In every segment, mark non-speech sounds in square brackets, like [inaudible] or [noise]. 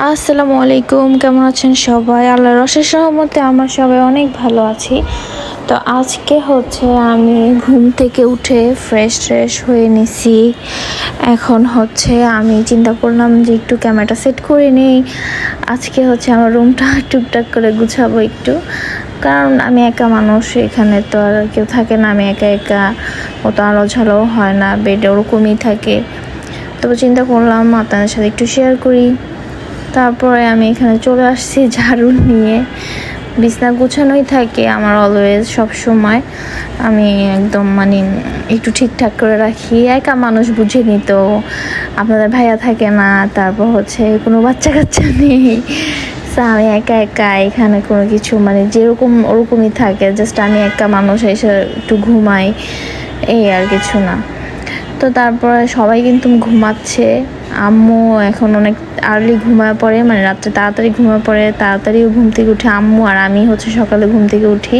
আসসালামু আলাইকুম, কেমন আছেন সবাই? আল্লাহর রসের সহমতে আমরা সবাই অনেক ভালো আছি। তো আজকে হচ্ছে আমি ঘুম থেকে উঠে ফ্রেশ ট্রেশ হয়ে নিছি। এখন হচ্ছে আমি চিন্তা করলাম যে একটু ক্যামেরাটা সেট করে নিই। আজকে হচ্ছে আমার রুমটা [laughs] টুকটাক করে গুছাবো একটু। কারণ আমি একা মানুষ, এখানে তো আর কেউ থাকে না, আমি একা একা। অত আলো ঝালো হয় না বেডে ওরকমই থাকে। তবে চিন্তা করলাম আপনাদের সাথে একটু শেয়ার করি। তারপরে আমি এখানে চলে আসছি ঝাড়ু নিয়ে। বিছনা গুছানোই থাকে আমার অলওয়েজ সব সময়। আমি একদম মানে একটু ঠিকঠাক করে রাখি। একা মানুষ বুঝে নিত আপনাদের ভাইয়া থাকে না, তারপর হচ্ছে কোনো বাচ্চা কাচ্চা নেই আমি একা একা এখানে কোনো কিছু মানে যেরকম ওরকমই থাকে। জাস্ট আমি একা মানুষ এসে একটু ঘুমাই, এই আর কিছু না। তো তারপরে সবাই কিন্তু ঘুমাচ্ছে। আম্মু এখন অনেক আর্লি ঘুমায় পড়ে মানে রাত্রে তাড়াতাড়ি ঘুমায় পড়ে তাড়াতাড়ি ঘুম থেকে উঠে। আম্মু আর আমি হচ্ছে সকালে ঘুম থেকে উঠি।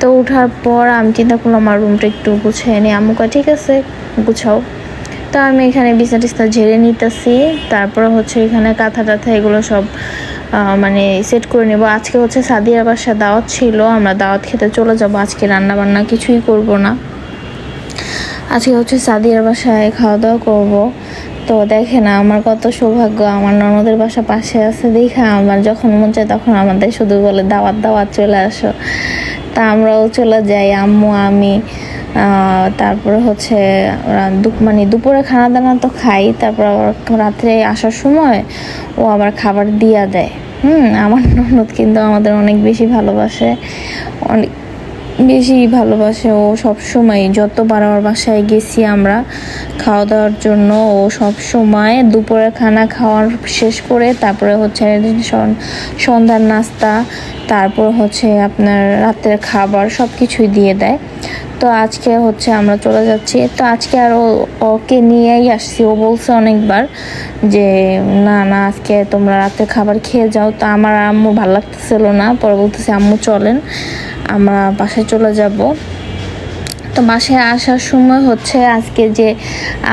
তো ওঠার পর আমি চিন্তা করলাম, আমার রুমটা একটু গুছিয়ে নিই আম্মু কয়, ঠিক আছে, গুছাও। তো আমি এখানে বিছনা টিছনা ঝেড়ে নিতেছি। তারপরে হচ্ছে এখানে কাঁথা টাথা এগুলো সব মানে সেট করে নেব। আজকে হচ্ছে সাদিয়ার বাসা দাওয়াত ছিল, আমরা দাওয়াত খেতে চলে যাব। আজকে রান্না বান্না কিছুই করব না। আজকে হচ্ছে সাদিয়ার বাসায় খাওয়া দাওয়া করব। তো দেখে না আমার কত সৌভাগ্য, আমার ননদের বাসা পাশে আছে, দেখা আমার যখন মন চায় তখন আমাদের শুধু বলে দাওয়াত দাওয়াত চলে আসো। তা আমরাও চলে যাই, আম্মু, আমি তারপরে হচ্ছে মানে দুপুরে খানা দানা তো খাই, তারপর রাত্রে আসার সময় ও আবার খাবার দিয়া দেয়। হুম, আমার ননদ কিন্তু আমাদের অনেক বেশি ভালোবাসে। অনেক বেশি ভালোবাসে ও সব সময় যতবার আমার বাসায় গেছি আমরা খাওয়া দাওয়ার জন্য ও সবসময় দুপুরে খানা খাওয়ার শেষ করে তারপরে হচ্ছে সন- সন্ধ্যার নাস্তা, তারপর হচ্ছে আপনার রাতের খাবার সব কিছুই দিয়ে দেয়। তো আজকে হচ্ছে আমরা চলে যাচ্ছি। তো আজকে আর ওকে নিয়েই আসছি। ও বলছে অনেকবার যে, না না, আজকে তোমরা রাতে খাবার খেয়ে যাও। তো আমার আম্মু ভালো লাগতেছিল না। পরে বলতেছে, আম্মু চলেন, আমরা বাসায় চলে যাব। তো বাসায় আসার সময় হচ্ছে আজকে যে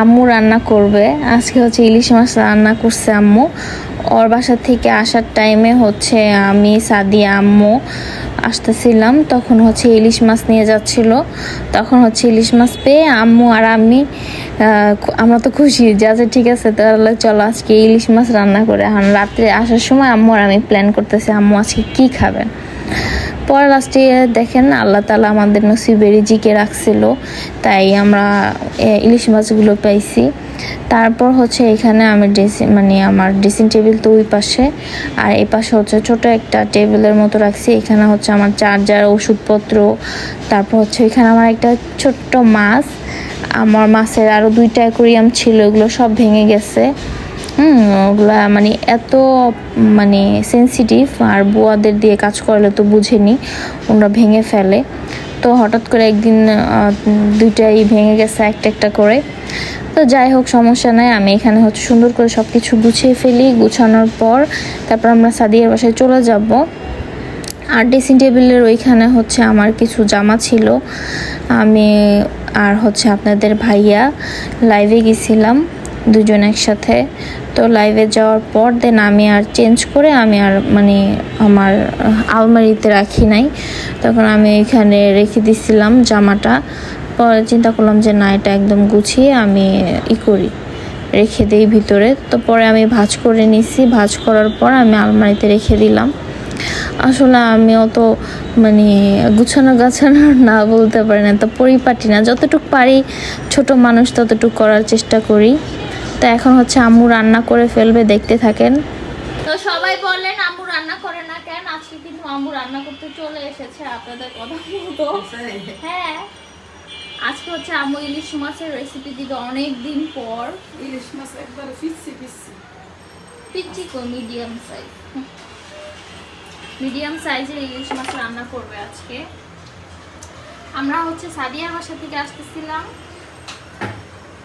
আম্মু রান্না করবে, আজকে হচ্ছে ইলিশ মাছ রান্না করছে আম্মু। ওর বাসা থেকে আসার টাইমে হচ্ছে আমি সাদিয়া আম্মু আসতেছিলাম। তখন হচ্ছে ইলিশ মাছ নিয়ে যাচ্ছিল। তখন হচ্ছে ইলিশ মাছ পেয়ে আম্মু আর আমি আমরা তো খুশি যে আচ্ছা ঠিক আছে, তাহলে চলো আজকে ইলিশ মাছ রান্না করে এখন রাত্রে আসার সময় আম্মু আর আমি প্ল্যান করতেছি আম্মু আজকে কি খাবেন পরে লাস্টে দেখেন আল্লাহ তালা আমাদের নসিবে রিজিকে রাখছিল, তাই আমরা ইলিশ মাছগুলো পাইছি। তারপর হচ্ছে এখানে আমি ড্রেসিং মানে আমার ড্রেসিং টেবিল তো ওই পাশে, আর এই পাশে হচ্ছে ছোট একটা টেবিলের মতো রাখছি। এখানে হচ্ছে আমার চার্জার ওষুধপত্র, তারপর হচ্ছে এখানে আমার একটা ছোট্ট মাছ, আমার মাছের আরও দুইটা অ্যাকোরিয়াম ছিল, এগুলো সব ভেঙে গেছে। হুম, ওগুলা মানে এত মানে সেন্সিটিভ আর বুয়াদের দিয়ে কাজ করলে তো বুঝেনি, ওরা ভেঙে ফেলে। তো হঠাৎ করে একদিন দুইটাই ভেঙে গেছে একটা একটা করে। তো যাই হোক, সমস্যা নাই, আমি এখানে হচ্ছে সুন্দর করে সব কিছু গুছিয়ে ফেলি, গুছানোর পর তারপর আমরা সাদিয়ার বাসায় চলে যাব। আর ড্রেসিং টেবিলের ওইখানে হচ্ছে আমার কিছু জামা ছিল। আমি আর হচ্ছে আপনাদের ভাইয়া লাইভে গেছিলাম, দুজন একসাথে। তো লাইভে যাওয়ার পর দেন আমি আর চেঞ্জ করে আমি আর মানে আমার আলমারিতে রাখি নাই। তখন আমি এখানে রেখে দিছিলাম জামাটা। পরে চিন্তা করলাম যে না, এটা একদম গুছিয়ে আমি ই করি, রেখে দিই ভিতরে। তো পরে আমি ভাজ করে নিছি। ভাজ করার পর আমি আলমারিতে রেখে দিলাম। আসলে আমি অত মানে গুছানো গাছানো না বলতে পারি না। তো পরিপাটি না। যতটুকু পারি, ছোট মানুষ ততটুকু করার চেষ্টা করি। তো এখন হচ্ছে আম্মু রান্না করে ফেলবে দেখতে থাকেন। তো সবাই বললেন আম্মু রান্না করে না কেন? আজকে কিন্তু আম্মু রান্না করতে চলে এসেছে আপনাদের কথা মতো। হ্যাঁ আজকে হচ্ছে আম্মু ইলিশ মাছের রেসিপি দিবে অনেক দিন পর। ইলিশ মাছ একবারে ফিসছি ফিসছি পিচ্ছি কো মিডিয়াম সাইজ মিডিয়াম সাইজের ইলিশ মাছ রান্না করবে আজকে। আমরা হচ্ছে সাদিয়ার বাসা থেকে আসতেছিলাম।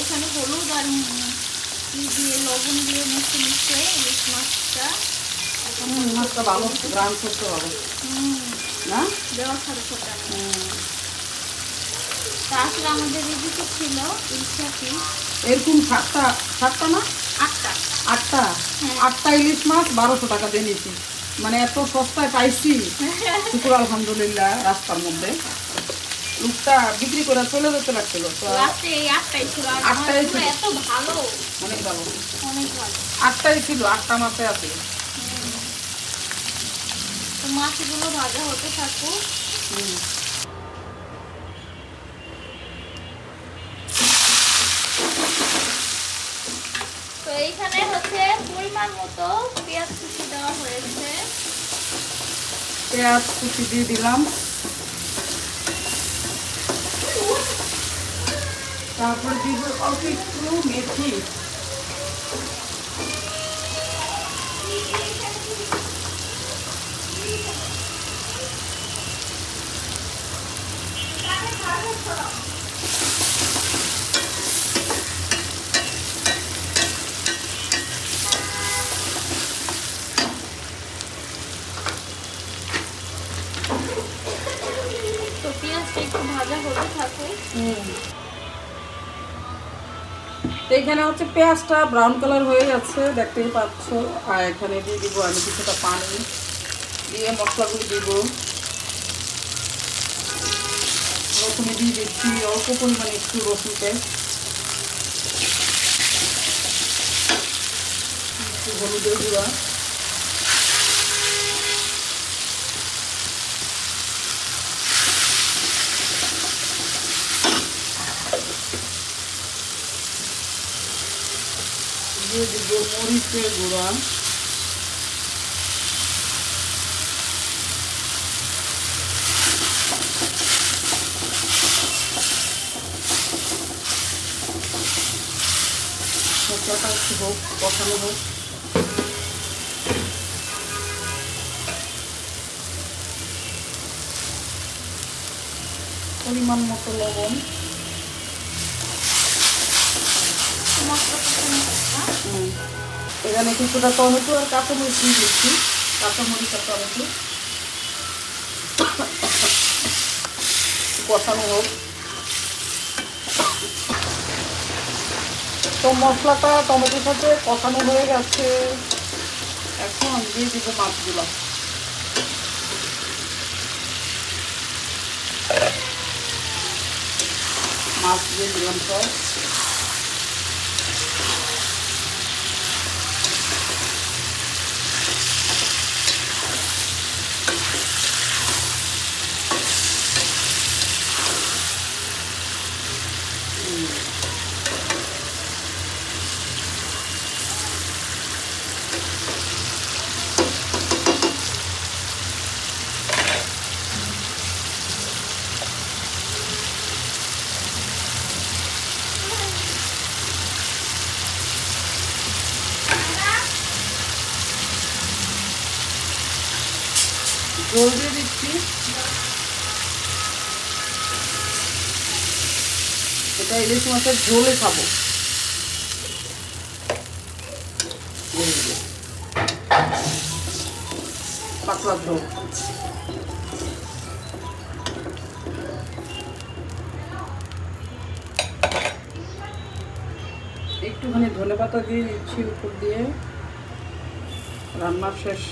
এখানে হলুদ আর কি দিয়ে লবণ দিয়ে মিশে মিশে ইলিশ মাছটা মাছটা ভালো গ্রাম করতে হুম, না? আমাদের এদিকে ছিল ইলিশা এরকম সাতটা সাতটা না? আটটা। আটটা? হ্যাঁ। আটটা ইলিশ মাছ বারোশো টাকা দিয়ে নিয়েছি। মানে এত সস্তায় পাইছি। [laughs] শুকুর আলহামদুলিল্লাহ রাস্তার মধ্যে। লোকটা বিক্রি করে চলে যেতে লাগছিল। তো আটটাই ছিল অনেক ভালো। আটটাই আটটা মাছে আছে। মাছগুলো ভাজা হতে থাকুক। তো এইখানে হচ্ছে পরিমাণ মতো পেঁয়াজ কুচি দেওয়া হয়েছে। পেঁয়াজ কুচি দিয়ে দিলাম। তারপরে দিব অল্প একটু মেথি। তো তো এখানে হচ্ছে পেঁয়াজটা ব্রাউন কালার হয়ে যাচ্ছে, দেখতেই পাচ্ছ। আর এখানে দিয়ে দিব আমি কিছুটা পানি। দিয়ে মশলাগুলি দিব। রসুন দিয়ে দিচ্ছি, অল্প পরিমাণে একটু রসুন একটু হলুদের গুঁড়া। দিয়ে দিব মরিচের গুঁড়া হোক হোক পরিমাণ মতো লবণ। এখানে কিছুটা টমেটো আর কাঁচামরিচ দিয়ে দিচ্ছি। কাঁচামরিচ আর টমেটো। কষানো হোক। তো মশলাটা টমেটোর সাথে কষানো হয়ে গেছে। এখন দিয়ে দিব মাছগুলো। মাছ দিয়ে দিলাম সব। জল দিয়ে দিচ্ছি। এটা ইলিশ মাছের ঝোলে খাব। পাতলা ঝোল। একটুখানি ধনে পাতা দিয়ে দিচ্ছি উপর দিয়ে। রান্না শেষ।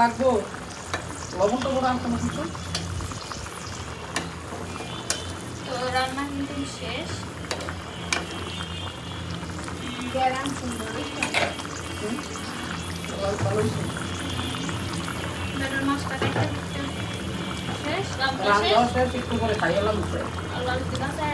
লাগবো? লবণ টবণ আর কোনো কিছু? তো রান্না কিন্তু শেষ। গেলাম সুন্দরী ভালোই বেটার মাছটা শেষ রান্না শেষ। একটু করে খাই এলাম আল্লাহর আছে